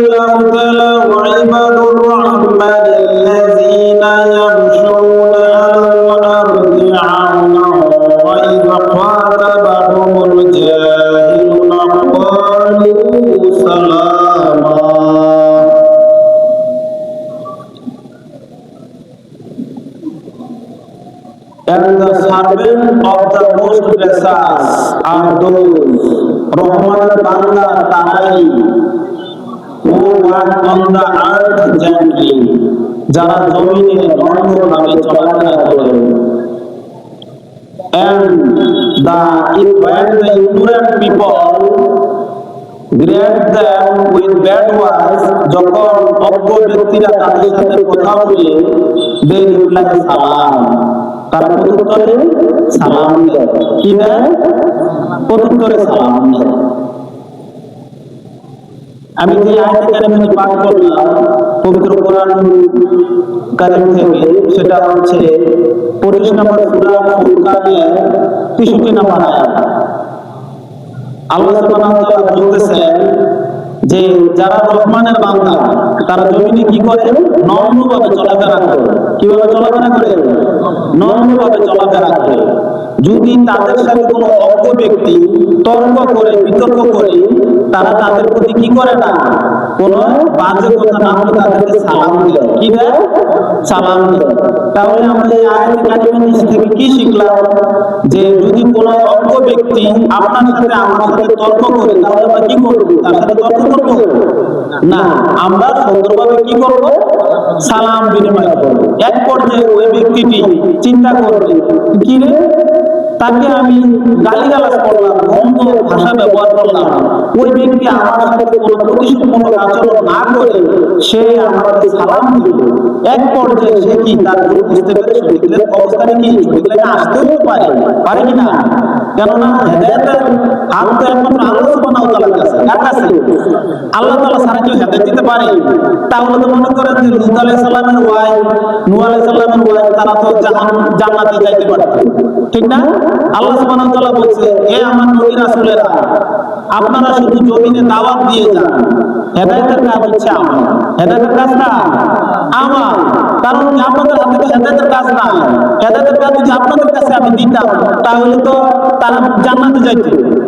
الله যখন অজ্ঞ ব্যক্তিরা তাদের সাথে কথা বলে সালাম। সালাম কি প্রত্যুত্তরে সালাম আমি যে আয়াত পাঠ করলাম, পবিত্র কোরআন কারিম থেকে, সেটা হচ্ছে, পঁচিশ নম্বর সূরা ফুরকানের তেষট্টি নম্বর আয়াত। আল্লাহ বলতেছেন যে যারা রহমানের বান্দা, তারা জমিনে কি করে? নম্রভাবে চলাফেরা করে। কীভাবে চলাফেরা করে? নম্রভাবে চলাফেরা করে। যদি তাদের সাথে কোনো অজ্ঞ ব্যক্তি তর্ক করে, বিতর্ক করে, তারা তাদের প্রতি কি করে না? কোন বাজে কথা না বলে তাদেরকে সালাম দেয় কি দেয় সালাম দেয় তাহলে আমরা এই আয়াতে কারিমের থেকে কি শিখলাম? যে যদি কোনো অজ্ঞ ব্যক্তি আপনার সাথে আমার সাথে তর্ক করে, তাহলে আমরা কি করব? তার সাথে তর্ক করব? না, আমরা সুন্দরভাবে কি করব? সালাম বিনিময় করব। এক পর্যায়ে ওই ব্যক্তিটি চিন্তা করবে কি রে? তাকে আমি গালিগালাজ করলাম মন্দ ভাষা ব্যবহার করলাম। ওই ব্যক্তি আমার সাথে কোনো আচরণ না করে সে আমাকে সালাম দিল। এক পর্যায়ে সে কি তার বুঝতে পেরে অবস্থানে কি আসতেও পারে? পারে কি না? কেননা হেদায়তের হাত তো আল্লাহ সুবহানাহু তাআলার কাছে। কার কাছে? আল্লাহ তাআলা হেদায়েত দিতে পারে? তাহলে তো মনে করেন যে লূত আলাইহিস সালামের ওয়াইফ নূহ আলাইহিস সালামের ওয়াইফ তারা তো জাহান যাইতে পারত। ঠিক না? আল্লাহ সুবহানাহু বলছে, হে আমার নবী রাসূলেরা, আপনারা শুধু জমিনে দাওয়াত দিয়ে যান। হেদায়েতের কাজ হচ্ছে আমার। হেদায়েতের কাজ না, আমার। কারণ আপনাদের হাতে তো হেদায়েতের কাজ না কাছে আমি দিতাম, তাহলে তো তারা জান্নাতে যাইতো।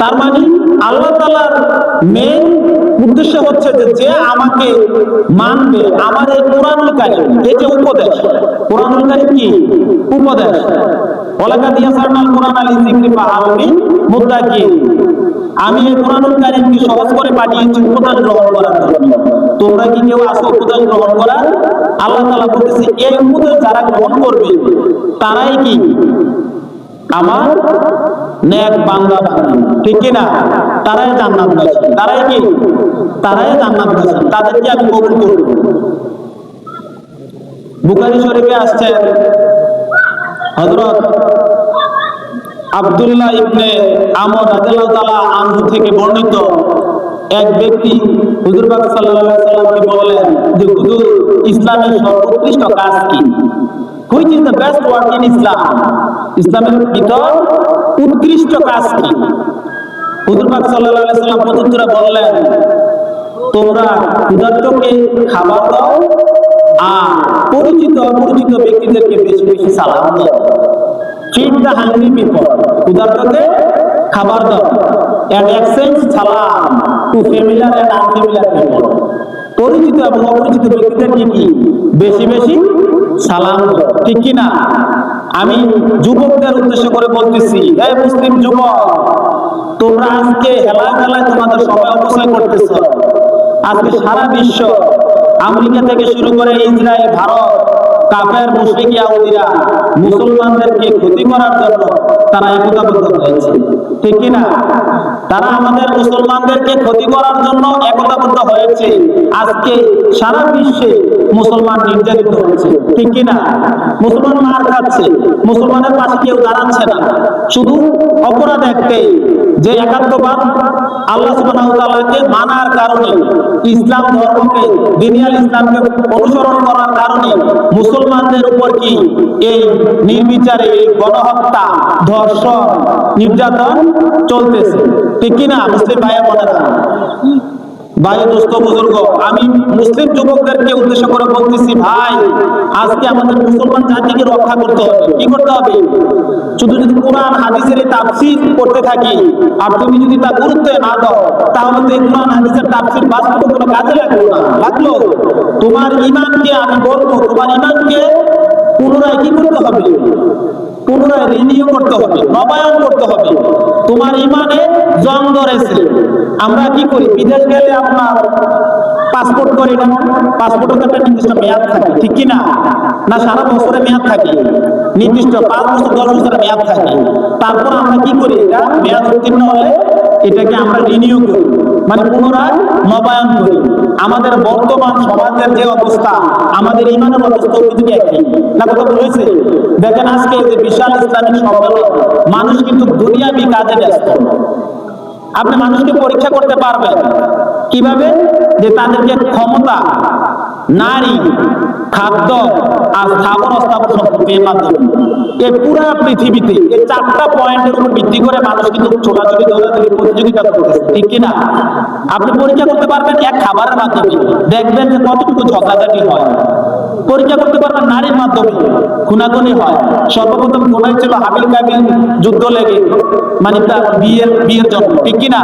তার মানে আল্লাহ তালার মেন উদ্দেশ্য হচ্ছে যে যে আমাকে মানবে, আমার এই কোরআনুল কারিম, এই যে উপদেশ, কোরআনুল কারিম কি? উপদেশ। ওলাকা দিয়া সারনাল কোরআন আলী জিক্রি পাহাড়ি মুদ্রা কি আমি এই কোরআনুল কারিমকে সহজ করে পাঠিয়েছি উপদেশ গ্রহণ করার জন্য। তোমরা কি কেউ আসো উপদেশ গ্রহণ করার? আল্লাহ তাআলা বলতেছে, এই উপদেশ যারা গ্রহণ করবে, তারাই কি? আমার নেক বান্দি ঠিক কি না তারাই জান্নাত পাইছে তারাই কি? তারাই জান্নাত পাইছে তাদেরকে আমি কবুল করব। বুখারী শরীফে আসছে হযরত আব্দুল্লাহ ইবনে আমর থেকে বর্ণিত এক ব্যক্তি হুজুর পাক সাল্লাল্লাহু বললেন যে, হুজুর, ইসলামের সর্বোৎকৃষ্ট কাজ কি? Which is the best work in Islam ইসলামের ভিতর উৎকৃষ্ট কাজ কি? হুজুর পাক সাল্লাল্লাহু আলাইহি সাল্লাম প্রত্যুত্তরে বললেন, তোমরা ক্ষুধার্তকে খাবার দাও আর পরিচিত অপরিচিত ব্যক্তিদেরকে বেশি বেশি সালাম দাও। ফিড দ্য হাংরি পিপল ক্ষুধার্তকে খাবার দাও। অ্যান্ড এক্সচেঞ্জ সালাম to familiar and unfamiliar people পরিচিত এবং অপরিচিত ব্যক্তিদেরকে কি বেশি বেশি সালাম। ঠিক কিনা? আমি যুবকদের উদ্দেশ্য করে বলতেছি, এই মুসলিম যুবক, তোমরা আজকে হেলায় মেলায় তোমাদের সময় অপচয় করতেছ। আজকে সারা বিশ্ব আমেরিকা থেকে শুরু করে ইসরায়েল, ভারত কাফের, মুশরিক ইহুদিরা মুসলমানদেরকে ক্ষতি করার জন্য তারা একতাবদ্ধ হয়েছে। ঠিক না? তারা আমাদের মুসলমানদেরকে ক্ষতি করার জন্য একতাবদ্ধ হয়েছে। আজকে সারা বিশ্বে মুসলমান নির্যাতিত হচ্ছে ঠিক না? মুসলমান মার খাচ্ছে। মুসলমানের পাশে কেউ দাঁড়াচ্ছে না। শুধু অপরাধ একটাই, যে একাত্মবাদ আল্লাহ সুবহানাহু মানার কারণে, ইসলাম ধর্মকে, দিনিয়াল ইসলামকে অনুসরণ করার কারণে মুসলমানদের উপর কি এই নির্বিচারে এই গণহত্যা, ধর্ষণ, নির্যাতন চলতেছে? ঠিক কিনা? মুসলিম ভাইয়া বোনেরা? ভাই, দোস্ত, বুজুর্গ, আমি মুসলিম যুবকদেরকে উদ্দেশ্য করে বলতেছি, ভাই, আজকে আমাদের মুসলমান জাতিকে রক্ষা করতে হবে। কি করতে হবে? শুধু যদি কোরআন, হাদিসের তাফসীর করতে থাকি, আর তুমি যদি তা গুরুত্ব না দাও, তাহলে তো কোরআন, হাদিসের তাফসীর বাস্তবে কোনো কাজে লাগল না। লাগল? তোমার ইমানকে আমি বলব, তোমার ইমানকে পুনরায় কি করতে হবে? পুনরায় রিনিউ করতে হবে, নবায়ন করতে হবে। তোমার ইমানে জং ধরেছে। আমরা কি করি? বিদেশ গেলে আপনার পাসপোর্ট করি না? পাসপোর্টে তো একটা নির্দিষ্ট মেয়াদ থাকে, ঠিক কি না না সারা বছরে মেয়াদ থাকে। নির্দিষ্ট পাঁচ বছর, দশ বছরের মেয়াদ থাকে। তারপর আমরা কি করি? এটা মেয়াদ উত্তীর্ণ হলে এটাকে আমরা রিনিউ করি। মানে পুনরায় নবায়ন করি। আমাদের বর্তমান সমাজের যে অবস্থা, আমাদের ইমানের অবস্থা কিন্তু একই। না, কথা বলেছে দেখেন আজকে যে বিশাল ইসলামিক সম্মেলন, মানুষ কিন্তু দুনিয়াবি কাজে ব্যস্ত। আপনি মানুষকে পরীক্ষা করতে পারবেন। কীভাবে? যে তাদেরকে ক্ষমতা, নারী, খাদ্য আর স্থাবর অস্থাবর সম্পর্কের মাধ্যমে। এই পুরা পৃথিবীতে এই চারটা পয়েন্টের উপর ভিত্তি করে মানুষ কিন্তু ছোটাছুটি দৌড়াদৌড়ি প্রতিযোগিতা করতেছে। ঠিক কিনা আপনি পরীক্ষা করতে পারবেন এক খাবারের মাধ্যমে। দেখবেন যে কতটুকু ঝগড়াঝাটি হয়। পরীক্ষা করতে পারবেন নারীর মাধ্যমে, খুনাখুনি হয়। সর্বপ্রথম খুনাই ছিল হাবিল কাবিল যুদ্ধ লেগে মানে তার বিয়ের বিয়ের জন্য, ঠিক কিনা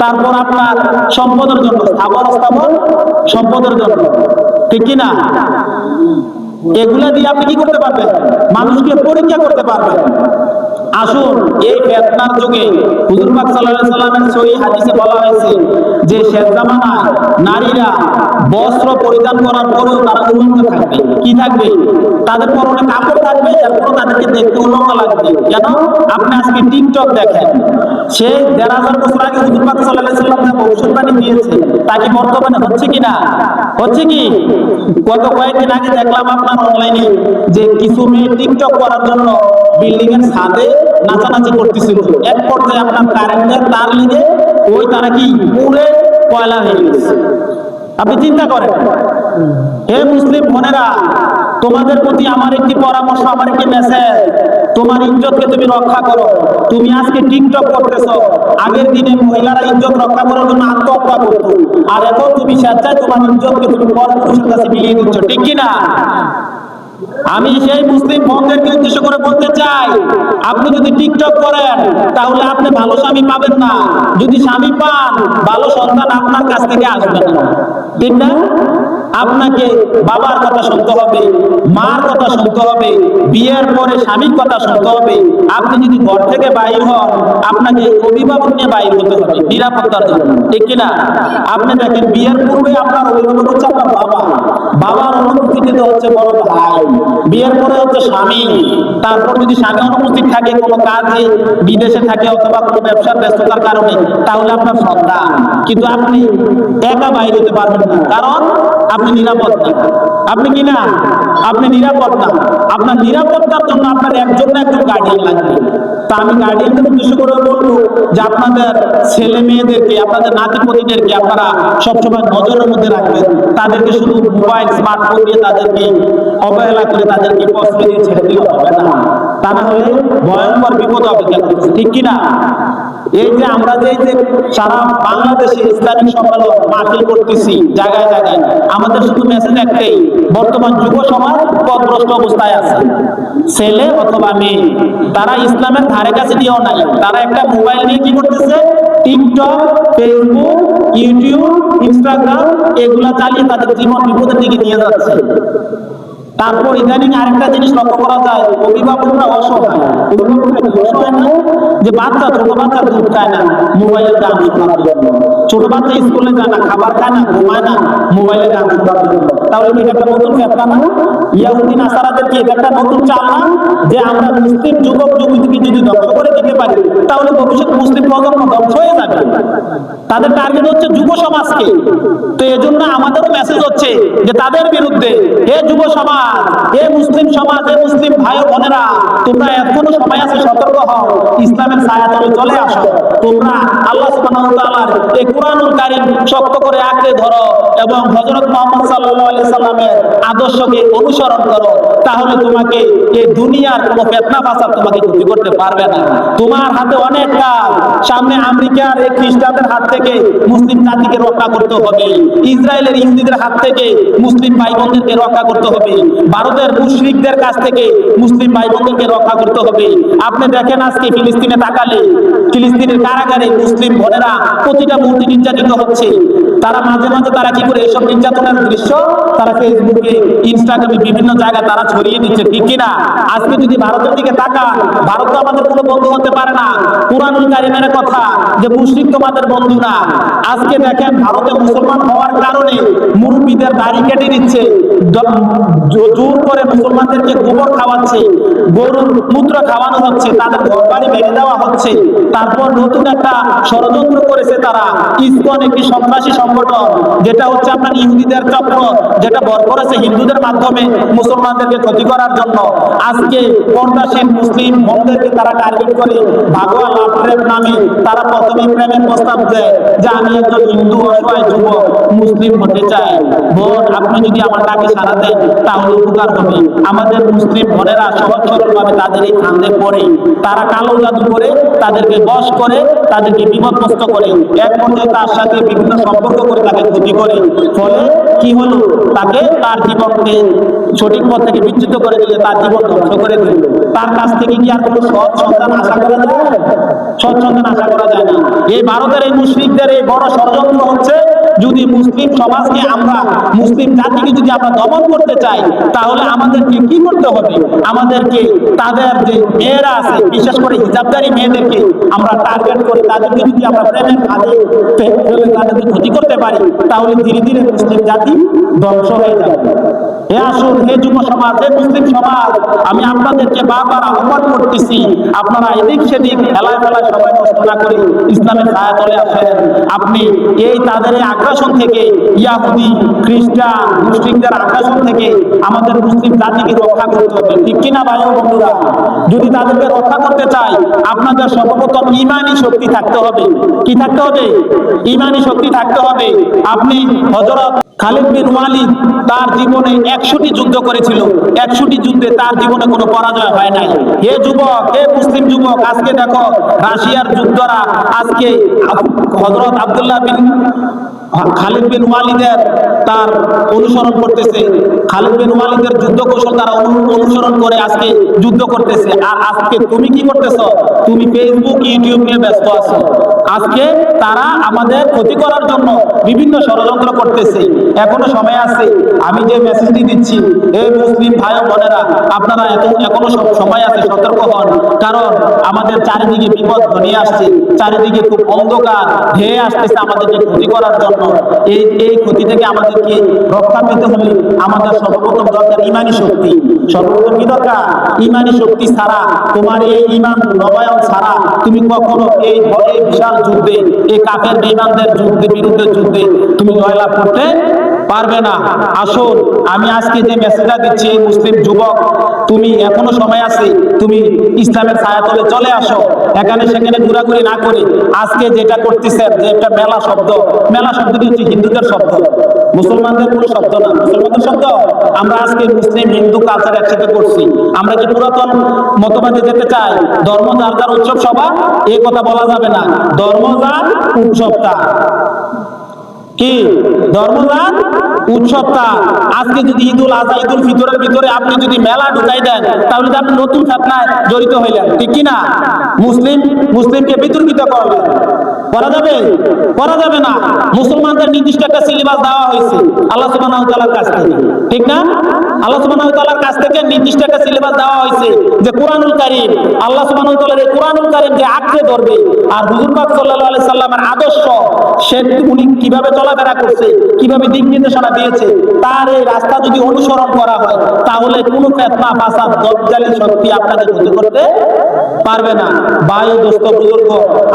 তারপর আপনার সম্পদের জন্য, স্থাবর স্থাবর সম্পদের জন্য, ঠিক কিনা এগুলা দিয়ে আপনি কি করতে পারবেন? মানুষকে পরীক্ষা করতে পারবেন। আসুন, এই ফেতনার যুগে হুজুর পাক সাল্লাল্লাহু আলাইহি সাল্লামের সহি হাদিসে বলা হয়েছে যে শেষ জামানায় নারীরা বস্ত্র পরিধান করার পরেও তারা উলঙ্গ থাকবে। কি থাকবে? তাদের পরনে কাপড় থাকবে, এরপরও তাদেরকে দেখতে উলঙ্গ লাগবে। কেন? আপনি আজকে টিকটক দেখেন। সে দেড় হাজার বছর আগে হুজুর পাক সাল্লাল্লাহু সাল্লাম যে ভবিষ্যৎবাণী দিয়েছে। তা কি বর্তমানে হচ্ছে কি না? হচ্ছে কি? গত কয়েকদিন আগে দেখলাম আপনার অনলাইনে যে কিছু মেয়ে টিকটক করার জন্য বিল্ডিং এর ছাদে নাচানাচি করতেছিল। এক পর্যায়ে আপনার কারেন্টের তার লেগে ওই তারা কি পুরে কয়লা হয়ে গেছে। আপনি চিন্তা করেন। হে মুসলিম বোনেরা তোমাদের প্রতি আমার একটি পরামর্শ, আমার একটি মেসেজ তোমার ইজ্জতকে তুমি রক্ষা করো। তুমি আজকে টিকটক করতেছো। আগের দিনে মহিলারা ইজ্জত রক্ষা করার জন্য আত্মহত্যা করতো। আর এখন তুমি স্বেচ্ছায় তোমার ইজ্জতকে তুমি পরপুরুষের কাছে বিলিয়ে দিচ্ছ। ঠিক কিনা? আমি সেই মুসলিম বোনদেরকে উদ্দেশ্য করে বলতে চাই, আপনি যদি টিকটক করেন, তাহলে আপনি ভালো স্বামী পাবেন না। যদি স্বামী পান, ভালো সন্তান আপনার কাছ থেকে আসবে না। ঠিক না? আপনাকে বাবার কথা শুনতে হবে, মার কথা শুনতে হবে, বিয়ের পরে স্বামীর কথা শুনতে হবে। আপনি যদি ঘর থেকে বাইর হন, আপনাকে অভিভাবক নিয়ে বাইর হতে হবে, নিরাপত্তার জন্য। ঠিক কিনা? আপনি দেখেন, বিয়ের পূর্বে আপনার অভিভাবক হচ্ছে আপনার বাবা। বাবার অনুপস্থিতিতে হচ্ছে বড় ভাই। বিয়ের পরে হচ্ছে স্বামী। তারপর যদি স্বামী অনুপস্থিত থাকে, কোনো কাজে, বিদেশে থাকে অথবা কোনো ব্যবসার ব্যস্ততার কারণে, তাহলে আপনার সন্তান। কিন্তু আপনি একা বাইরে হতে পারবেন না। কারণ আপনি নিরাপদ না আপনি কি না? আপনি নিরাপদ না। আপনার নিরাপত্তার জন্য আপনার একজন না একজন গার্ডিয়ান লাগবে। তা আমি গার্ডিয়ানদের উদ্দেশ্য করে বলব যে আপনাদের ছেলে মেয়েদেরকে, আপনাদের নাতিপতিদেরকে আপনারা সবসময় নজরের মধ্যে রাখবেন। তাদেরকে শুধু মোবাইল স্মার্টফোন দিয়ে তাদেরকে অবহেলা করে তাদেরকে কষ্ট দিয়ে ছেড়ে দিলে হবে না। তা না ভয়ঙ্কর বিপদ অপেক্ষা করছে ঠিক কিনা? এই যে আমরা যে সারা বাংলাদেশে ইসলামিক সম্মেলন মাহফিল করতেছি, জায়গায় জায়গায়, আমাদের শুধু মেসেজ একটাই, বর্তমান যুব সমাজ পথভ্রষ্ট অবস্থায় আছে। ছেলে অথবা মেয়ে, তারা ইসলামের ধারে কাছে দিয়েও নাই। তারা একটা মোবাইল নিয়ে কি করতেছে? টিকটক ফেসবুক ইউটিউব ইনস্টাগ্রাম এগুলা চালিয়ে তাদের জীবন বিপদের দিকে নিয়ে যাচ্ছে। তারপর ইদানিং আরেকটা জিনিস লক্ষ্য করা যায়, অভিভাবকরা অসহায়। বাচ্চা, ছোট বাচ্চা দুধ খায় না মোবাইলের গান শোনার জন্য। ছোট বাচ্চা স্কুলে যায় না, খাবার খায় না, ঘুমায় না, মোবাইলে গান শোনার জন্য। তাহলে কি একটা নতুন ফেতনা না? ইয়াহুদি নাসারাদের কি একটা নতুন চাল না যে আমরা মুসলিম যুবক যুবতীকে যদি ধ্বংস করে দিতে পারি, তাহলে ভবিষ্যৎ মুসলিম প্রজন্ম ধ্বংস হয়ে যাবে। তাদের টার্গেট হচ্ছে যুব সমাজকে। তো এজন্য আমাদেরও মেসেজ হচ্ছে যে তাদের বিরুদ্ধে, হে যুব সমাজ হে মুসলিম সমাজ হে মুসলিম ভাই বোনেরা, তোমরা এখনও সময় আছে, সতর্ক হও। ইসলামের ছায়া তলে চলে আসো। তোমরা আল্লাহ সুবহানাহু তাআলার এই কোরআনুল কারীম শক্ত করে আঁকড়ে ধরো এবং হযরত মুহাম্মদ সাল্লাল্লাহু আলাইহি সাল্লামের আদর্শকে অনুসরণ করো। তাহলে তোমাকে এই দুনিয়ার কোনো ফিতনা ফাসাদ তোমাকে ক্ষতি করতে পারবে না। তোমার হাতে অনেক কাজ। সামনে আমেরিকার এই খ্রিস্টানদের হাত থেকে মুসলিম জাতিকে রক্ষা করতে হবে। ইসরায়েলের ইহুদিদের হাত থেকে মুসলিম ভাই বোনদেরকে রক্ষা করতে হবে। ভারতের মুশরিকদের কাছ থেকে মুসলিম ভাই বোনদেরকে রক্ষা করতে হবে। আপনি দেখেন আজকে ফিলিস্তিনে তাকালে, ফিলিস্তিনের কারাগারে মুসলিম বোনেরা প্রতিটা মুহূর্তে নির্যাতিত হচ্ছে। তারা মাঝে মাঝে তারা কি করে এসব নির্যাতনের দৃশ্য? তারা ফেসবুকে, ইনস্টাগ্রামে বিভিন্ন জায়গায় তারা ছড়িয়ে দিচ্ছে, ঠিক কিনা? আজকে যদি ভারতের দিকে তাকান, ভারত তো আমাদের কোনো বন্ধু হতে পারে না। কোরআনুল কারিমের কথা যে মুশরিক তোমাদের বন্ধু না। আজকে দেখেন ভারতে মুসলমান হওয়ার কারণে মুরব্বীদের দাড়ি কেটে দিচ্ছে। জোর করে মুসলমানদেরকে গোবর খাওয়াচ্ছে গরুর মূত্র খাওয়ানো হচ্ছে তাদের ঘর বাড়ি ভেঙে দেওয়া হচ্ছে, তারপর নতুন একটা ষড়যন্ত্র করেছে তারা। ইসকন একটি সন্ত্রাসী সংগঠন, যেটা হচ্ছে আপনার ইহুদিদের চক্র, যেটা বর করেছে হিন্দুদের মাধ্যমে মুসলমানদেরকে ক্ষতি করার জন্য। আজকে পর্দাসীন মুসলিম বোনদেরকে তারা টার্গেট করে ভাগোয়া লাভ নামে তারা প্রথমে প্রেমের প্রস্তাব দেয় যে, আমি একজন হিন্দু অসহায় যুবক, মুসলিম হতে চাই। বোন আপনি যদি আমার ডাকে সারা দেন, তাহলে উপকার হবে। আমাদের মুসলিম বোনেরা সহজ সরল ভাবে তাদের এই ফান্দে পড়ে। তারা কালো জাদু করে, তাদেরকে বশ করে, তাদেরকে বিপদগ্রস্ত করে। এক পর্যায়ে তার সাথে বিভিন্ন সম্পর্ক করে তাকে ক্ষতি করে। ফলে কি হলো? তাকে তার জীবনকে সঠিক পথ থেকে বিচ্যুত করে দিলে তার জীবন ধ্বংস করে দিল। তার কাছ থেকে কি আর কোনো সৎ সন্তান আশা করা যায়? সৎ সন্তান আশা করা যায় না। এই ভারতের এই মুসলিমদের এই বড় ষড়যন্ত্র হচ্ছে, যদি মুসলিম সমাজকে আমরা, মুসলিম জাতিকে যদি আমরা দমন করতে চাই তাহলে আমাদেরকে কি করতে হবে? আমাদেরকে তাদের যে মেয়েরা আছে, বিশেষ করে হিজাবদারি মেয়েদেরকে আমরা টার্গেট করে তাদেরকে যদি আমরা প্রেমের কাজে তাদেরকে ক্ষতি করতে পারি, তাহলে ধীরে ধীরে মুসলিম জাতি ধ্বংস হয়ে যাবে। হে আপনি এই তাদের আগ্রাসন থেকে, ইয়াহুদি, খ্রিস্টান, মুসলিমদের আগ্রাসন থেকে আমাদের মুসলিম জাতিকে রক্ষা করতে হবে। ঠিক কিনা ভাই বন্ধুরা? যদি তাদেরকে রক্ষা করতে চাই, আপনাদের সর্বপ্রথম ইমানি শক্তি থাকতে হবে। কি থাকতে হবে? ইমানি শক্তি থাকতে হবে। আপনি হজরত খালিদ বিন ওয়ালিদ তার জীবনে একশোটি যুদ্ধ করেছিল। একশোটি যুদ্ধে তার জীবনে কোনো পরাজয় হয় নাই। হে যুবক, হে মুসলিম যুবক, আজকে দেখো, রাশিয়ার যুদ্ধরা আজকে হজরত আবদুল্লাহ বিন খালিদ বিন ওয়ালিদের তার অনুসরণ করতেছে। খালিদ বিন ওয়ালিদের যুদ্ধ কৌশল তারা অনুসরণ করে আজকে যুদ্ধ করতেছে। আর আজকে তুমি কি করতেছ? তুমি ফেসবুক ইউটিউব নিয়ে ব্যস্ত আছো। আজকে তারা আমাদের ক্ষতি করার জন্য বিভিন্ন ষড়যন্ত্র করতেছে। এখনও সময় আছে। আমি যে মেসেজটি দিচ্ছি এই মুসলিম ভাই বোনেরা, আপনারা এখন এখনও সময় আছে, সতর্ক হন। কারণ আমাদের চারিদিকে বিপদ ঘনিয়ে আসছে। চারিদিকে খুব অন্ধকার, ধেয়ে আসতেছে আমাদেরকে ক্ষতি করার জন্য। এই এই ক্ষতি থেকে আমাদেরকে রক্ষা পেতে হলে আমাদের সর্বপ্রথম দরকার ইমানি শক্তি। সর্বপ্রথম কি দরকার? ইমানি শক্তি ছাড়া তোমার এই ইমান নবায়ন ছাড়া তুমি কখনো এই এই বিশাল যুদ্ধে, এই কাকের বেঈমানদের যুদ্ধে বিরুদ্ধে যুদ্ধে তুমি জয়লাভ করতে পারবে না। আসুন, আমি আজকে যে মেসেজটা দিচ্ছি মুসলিম যুবক, তুমি এখনও সময় আছে, তুমি ইসলামের ছায়াতলে চলে আসো। এখানে সেখানে ঘোরাঘুরি না করে আজকে যেটা করতেছেন, যে একটা মেলা শব্দ, মেলা শব্দটি হচ্ছে হিন্দুদের শব্দ। মুসলমানদের কোনো শব্দ না, মুসলমানদের শব্দ? আমরা আজকে মুসলিম হিন্দু কালচার একসাথে করছি। আমরা কি পুরাতন মতবাদে যেতে চাই? ধর্ম যার যার উৎসব সভা এই কথা বলা যাবে না। ধর্ম যার উৎসবটা কি? ধর্মদান? উৎসবটা। আজকে যদি ঈদুল আজহা, ঈদুল ফিতরের ভিতরে আপনি যদি মেলা ঢুকাই দেন, তাহলে তো আপনি নতুন ফেতনায় জড়িত হইলেন। ঠিক কিনা? মুসলিম, মুসলিমকে বিতর্কিত করবেন করা যাবে? করা যাবে না। মুসলমানদের নির্দিষ্ট একটা সিলেবাস দেওয়া হয়েছে। আল্লাহ সুবহানাহু ওয়া তাআলার কাছ থেকে। ঠিক না? আল্লাহ সুবহানাহু ওয়া তাআলার কাছ থেকে নির্দিষ্ট একটা সিলেবাস দেওয়া হয়েছে যে কোরআনুল কারীম, আল্লাহ সুবহানাহু ওয়া তাআলার এই কোরআনুল কারীম যে আঁকড়ে ধরবে, আর হুজুর পাক সাল্লাল্লাহু আলাইহি সাল্লামের আদর্শ, সে উনি কীভাবে চলাফেরা করছে, কীভাবে দিক নির্দেশনা দিয়েছে, তার এই রাস্তা যদি অনুসরণ করা হয়, তাহলে কোনো ফেতনা, ফাসাদ দজ্জালি শক্তি আপনাকে ক্ষতি করতে পারবে না। ভাই, দোস্ত, বুজুর্গ,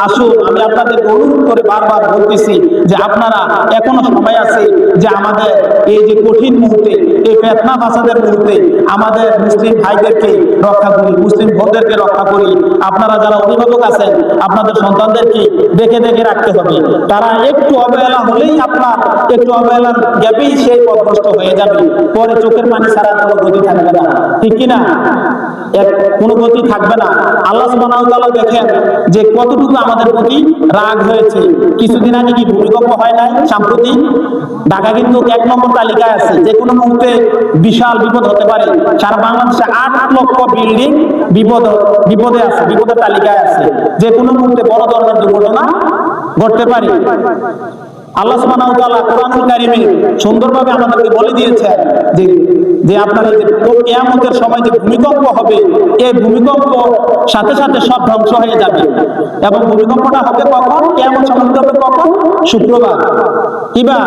আসুন, আমি আপনাদেরকে অনুরোধ করে বারবার বলতেছি যে আপনারা এখনও সময় আছে যে আমাদের এই যে কঠিন মুহূর্তে, এই ফাসাদের মুহূর্তে আমাদের মুসলিম ভাইদেরকে রক্ষা করি, মুসলিম রক্ষা করি। আপনারা যারা অভিভাবক আছেন, আপনাদের সন্তানদেরকে দেখে দেখে রাখতে হবে। তারা একটু অবহেলা হলেই আপনার একটু অবহেলার গ্যাপেই সেই পথগ্রস্ত হয়ে যাবে। পরে চোখের পানি ছাড়া কোনো গতি থাকবে না। ঠিক কিনা? এর কোনো গতি থাকবে না। আল্লাহ তাআলা দেখেন যে কতটুকু আমাদের প্রতি রাগ হয়েছে। কিছুদিন আগে কি ভূমিকম্প হয় নাই? সাম্প্রতিক ঢাকা কিন্তু এক নম্বর তালিকায় আছে। যে কোনো মুহূর্তে বিশাল বিপদ হতে পারে। সারা বাংলাদেশে আট লক্ষ বিল্ডিং বিপদ, বিপদে আছে, বিপদের তালিকায় আছে। যে কোনো মুহূর্তে বড় ধরনের দুর্ঘটনা ঘটতে পারে। আল্লাহ তাআলা কোরআনুল কারীমে সুন্দরভাবে আমাদেরকে বলে দিয়েছেন যে যে আপনার এই যে কিয়ামতের সময় যে ভূমিকম্প হবে, এই ভূমিকম্প সাথে সাথে সব ধ্বংস হয়ে যাবে। এবং ভূমিকম্পটা হবে কখন? কিয়ামত সমাপ্ত হবে কখন? শুক্রবার। কিবা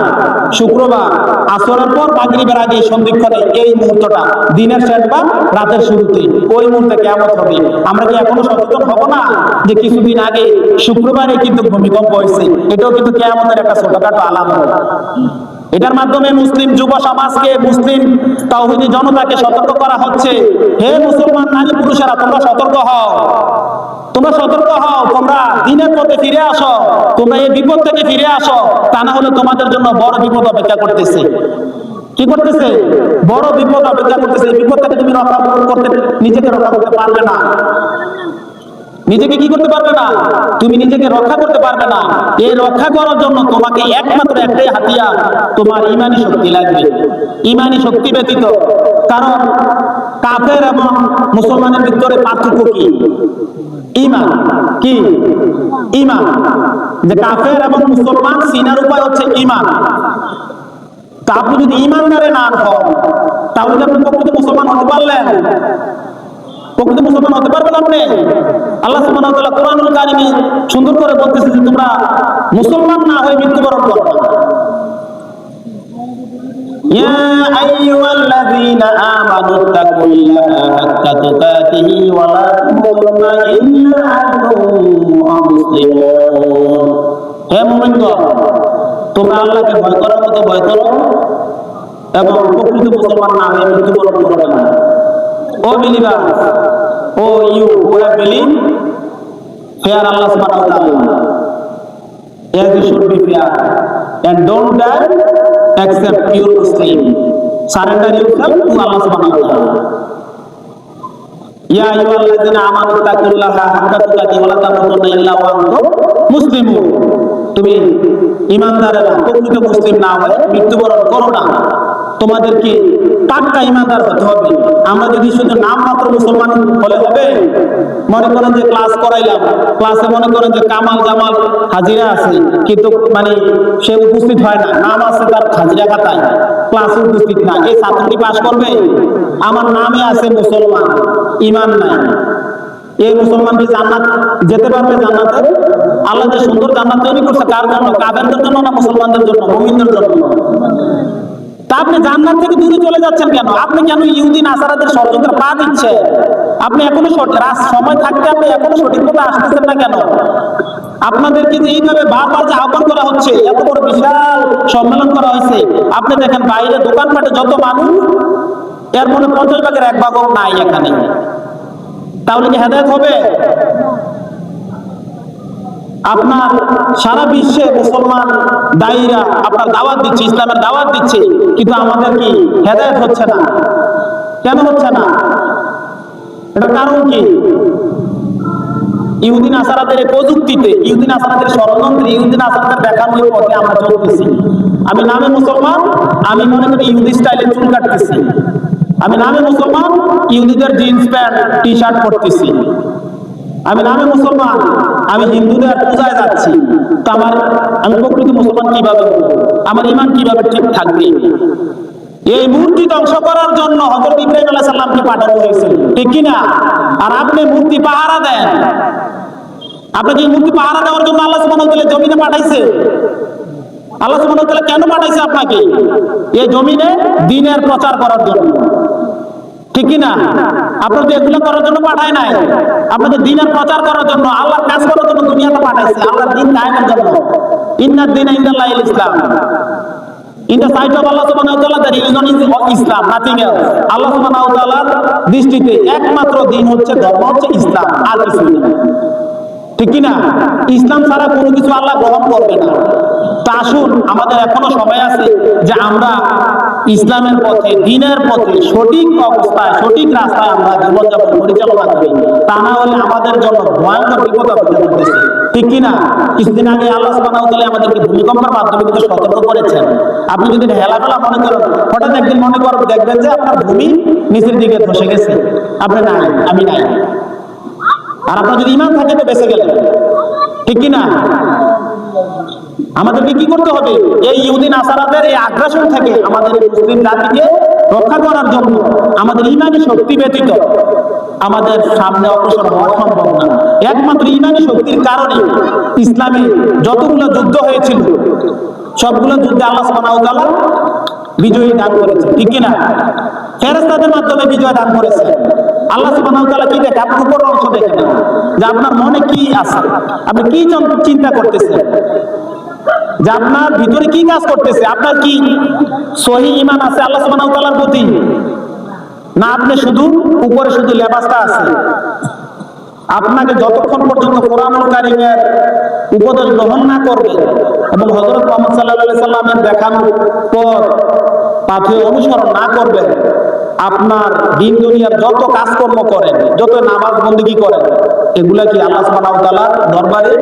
শুক্রবার। আসরের পর মাগরিবের আগে সন্ধিক্ষণে এই মুহূর্তটা, দিনের শেষ বা রাতের শুরুতে। ওই মুহূর্তে কেমন হবে। আমরা কি এখনও সচেতন হব না যে কিছুদিন আগে শুক্রবারে কিন্তু ভূমিকম্প হয়েছে? এটাও কিন্তু কেয়ামতের একটা ছোটখাটো আলামত। এটার মাধ্যমে মুসলিম যুব সমাজকে, মুসলিম তাওহিদি জনতাকে সতর্ক করা হচ্ছে। হে মুসলমান নারী পুরুষেরা, তোমরা সতর্ক হও। তোমরা সতর্ক হও, তোমরা দিনের পথে ফিরে আসো। তোমরা এই বিপদ থেকে ফিরে আসো। তা না হলে তোমাদের জন্য বড় বিপদ অপেক্ষা করতেছে। কি করতেছে? বড় বিপদ অপেক্ষা করতেছে। এই বিপদ থেকে তুমি রক্ষা করতে, নিজেকে রক্ষা করতে পারবে না। নিজেকে কি করতে পারবে না? তুমি নিজেকে রক্ষা করতে পারবে না। এই রক্ষা করার জন্য তোমাকে একমাত্র একটাই হাতিয়ার, তোমার ইমানি শক্তি লাগবে। ইমানি শক্তি ব্যতীত, কারণ কাফের এবং মুসলমানের ভিতরে পার্থক্য কি? ইমান। কি? ইমান। যে কাফের এবং মুসলমান সিনার উপায় হচ্ছে ইমান। তা আপনি যদি ইমানদারে না হন, তাহলে আপনি প্রকৃত মুসলমান হতে পারলেন প্রকৃত মুসলমান হতে পারবে না আল্লাহ সুবহানাহু কোরআনুল কারিমে সুন্দর করে বলতেছে যে তোমরা মুসলমান না হয়ে মৃত্যুবরণ করো। ইয়া আইয়ুহাল্লাযীনা আমানু তাকুল্লাহা হাক্কা তুকাতিহি ওয়া লা তামুতুন্না ইল্লা আনতুম মুসলিমুন। হে মুমিনগণ, তোমরা আল্লাহকে ভয় করার মতো ভয় করো এবং প্রকৃত মুসলমান না হয়ে মৃত্যুবরণ করবে না। O believers O O you should be fair and don't die accept your Muslim surrender yourself to আল্লাহ সুবহানাহু ওয়া তাআলা ইয়া তুমি ইমানদার এবং প্রকৃত মুসলিম না হয়ে মৃত্যুবরণ করো না। তোমাদেরকে পাক্কা ইমানদার হতে হবে। আমরা যদি শুধু নাম মাত্র মুসলমান হলে হবে? মনে করেন যে ক্লাস করাইলাম। ক্লাসে মনে করেন যে কামাল জামাল হাজিরা আছে। কিন্তু মানে সে উপস্থিত হয় না। নাম আছে তার হাজিরা খাতায়। ক্লাসে উপস্থিত না। এই ছাত্রটি পাশ করবে? আমার নামে আছে মুসলমান। ইমান নাই। এই মুসলমান কি জান্নাত যেতে পারবে জান্নাতে? আল্লাহ যে সুন্দর জান্নাত তৈরি করছে, কার জন্য? কাদের জন্য না মুসলমানদের জন্য? মুমিনদের জন্য? তা আপনি জান্নাত থেকে দূরে চলে যাচ্ছেন কেন? আপনি কেন ইহুদি, নাসারাদের ষড়যন্ত্র পা দিচ্ছে আপনি এখনও সময় থাকতে আপনি এখনও সঠিক পথে আসতেছেন না কেন? আপনাদেরকে যে এইভাবে বারবার যে আহ্বান করা হচ্ছে, এত বড় বিশাল সম্মেলন করা হয়েছে। আপনি দেখেন বাইরে দোকানপাটে যত মানুষ, এর মনে পঞ্চাশ ভাগের এক ভাগও নাই এখানে। তাহলে কি হেদায়ত হবে? আপনার সারা বিশ্বে মুসলমান দায়ীরা আপনার দাওয়াত দিচ্ছে, ইসলামের দাওয়াত দিচ্ছে, কিন্তু আমাদের কি হেদায়ত হচ্ছে না? কেন হচ্ছে না? এটা কারণ কি? ইহুদিন আসারাদের প্রযুক্তিতে ইহুদিন আসারাদের ষড়যন্ত্রে ইহুদিন আসারাদের দেখানোর পথে আমরা চলতেছি। আমি নামে মুসলমান, আমি মনে করি ইহুদি স্টাইলে চুল কাটতেছি। আমি নামে মুসলমান, ইহুদিদের জিন্স প্যান্ট টি শার্ট পরতেছি। আমি নামে মুসলমান, আমি হিন্দুদের পূজায় যাচ্ছি। তো আমার, আমি প্রকৃত মুসলমান কীভাবে? আমার ইমান কীভাবে ঠিক থাকবে? এই মূর্তি ধ্বংস করার জন্য হজরত ইব্রাহিম আলাইহিস সালামকে পাঠানো হয়েছিল ঠিক কি না আর আপনি মূর্তি পাহারা দেন। আপনাকে এই মূর্তি পাহারা দেওয়ার জন্য আল্লাহ সুবহানাহু ওয়া তাআলা জমিনে পাঠাইছে। আল্লাহ সুবহানাহু তাআলা কেন পাঠাইছে আপনাকে? এই জমিনে দিনের প্রচার করার জন্য। ঠিক না? আপনার তো এগুলো করার জন্য পাঠায় নাই। আপনাদের দিনের প্রচার করার জন্য আল্লাহ কাজ করার জন্য দুনিয়াতে পাঠাইছে। আল্লাহ দিন কায়েমের জন্য। ইন্নার দিন ইন্দাল্লাহ ইসলাম। Nothing আল্লাহ দৃষ্টিতে একমাত্র দিন হচ্ছে ধর্ম, হচ্ছে ইসলাম কিছু না। ঠিক কি না ইসলাম ছাড়া কোনো কিছু আল্লাহ গ্রহণ করবে না। তা আসুন, আমাদের এখনও সময় আছে যে আমরা ইসলামের পথে, দিনের পথে সঠিক অবস্থায়, সঠিক রাস্তায় আমরা জীবনযাপন পরিচালনা করি। তা না হলে আমাদের জন্য ভয়ঙ্কর বিপদ অপেক্ষা করতেছে ঠিক কি না কিছুদিন আগে আল্লাহ সুবহানাহু তাআলা আমাদেরকে ভূমিকম্পের মাধ্যমে কিন্তু সতর্ক করেছেন। আপনি যদি হেলাফেলা মনে করেন, হঠাৎ একদিন মনে করেন দেখবেন যে আপনার ভূমি নিচের দিকে ধসে গেছে। আপনি নাই, আমি নাই। আর আপনার যদি ইমান থাকে তো বেঁচে গেলেন। ঠিক কি না আমাদেরকে কি করতে হবে? এই ইহুদিন আসারাদের এই আগ্রাসন থেকে আমাদের মুসলিম জাতিকে রক্ষা করার জন্য আমাদের ইমানি শক্তি ব্যতীত আমাদের সামনে অগ্রসর হওয়া সম্ভব না। একমাত্র ইমানি শক্তির কারণে ইসলামে যতগুলো যুদ্ধ হয়েছিল, সবগুলো যুদ্ধে আল্লাহ সুবহানাহু ওয়া বিজয়ী দান করেছে ঠিক কি না ফেরেশতাদের মাধ্যমে বিজয় দান করেছে। আল্লাহ সুবহানাহু তাআলা কি দেখে? আপনার উপর অংশ দেখে না যে আপনার মনে কি আছে? আপনি কি চিন্তা করতেছেন? যে আপনার ভিতরে কি কাজ করতেছে? আপনার কি সহি ইমান আছে আল্লাহ সুবহানাহু তাআলার প্রতি? না, আপনি শুধু উপরে শুধু লেবাসটা আছে। আপনাকে যতক্ষণ পর্যন্ত কোরআনুল কারিমের উপদেশ গ্রহণ না করবে এবং হযরত মুহাম্মদ সাল্লাল্লাহু আলাইহি সাল্লামের দেখানো পথ পাথে অনুসরণ না করবেন আপনার দিন দুনিয়ার যত কাজকর্ম করেন, যত নামাজ বন্দিগি করেন, এগুলা কি আল্লাহ সুবহানাহু তাআলার দরবারে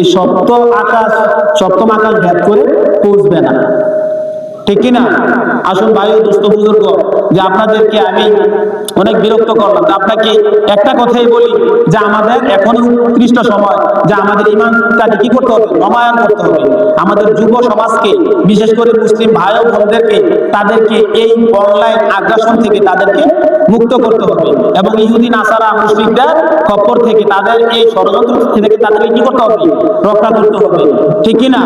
এই সপ্তম আকাশ সপ্তম আকাশ ভেদ করে পৌঁছবে না? ঠিক কিনা আসুন ভাই ও দোস্ত বুজুর্গ, যে আপনাদেরকে আমি অনেক বিরক্ত করলাম। তো আপনাকে একটা কথাই বলি, যে আমাদের এখন উৎকৃষ্ট সময়, যে আমাদের ইমানটাকে কি করতে হবে? নবায়ন করতে হবে। আমাদের যুব সমাজকে, বিশেষ করে মুসলিম ভাই ও বোনদেরকে, তাদেরকে এই অনলাইন আগ্রাসন থেকে তাদেরকে মুক্ত করতে হবে। এবং ইহুদি, নাসারা মুসলিমদের খপ্পর থেকে তাদের এই ষড়যন্ত্র থেকে তাদেরকে কি করতে হবে? রক্ষা করতে হবে। ঠিক কিনা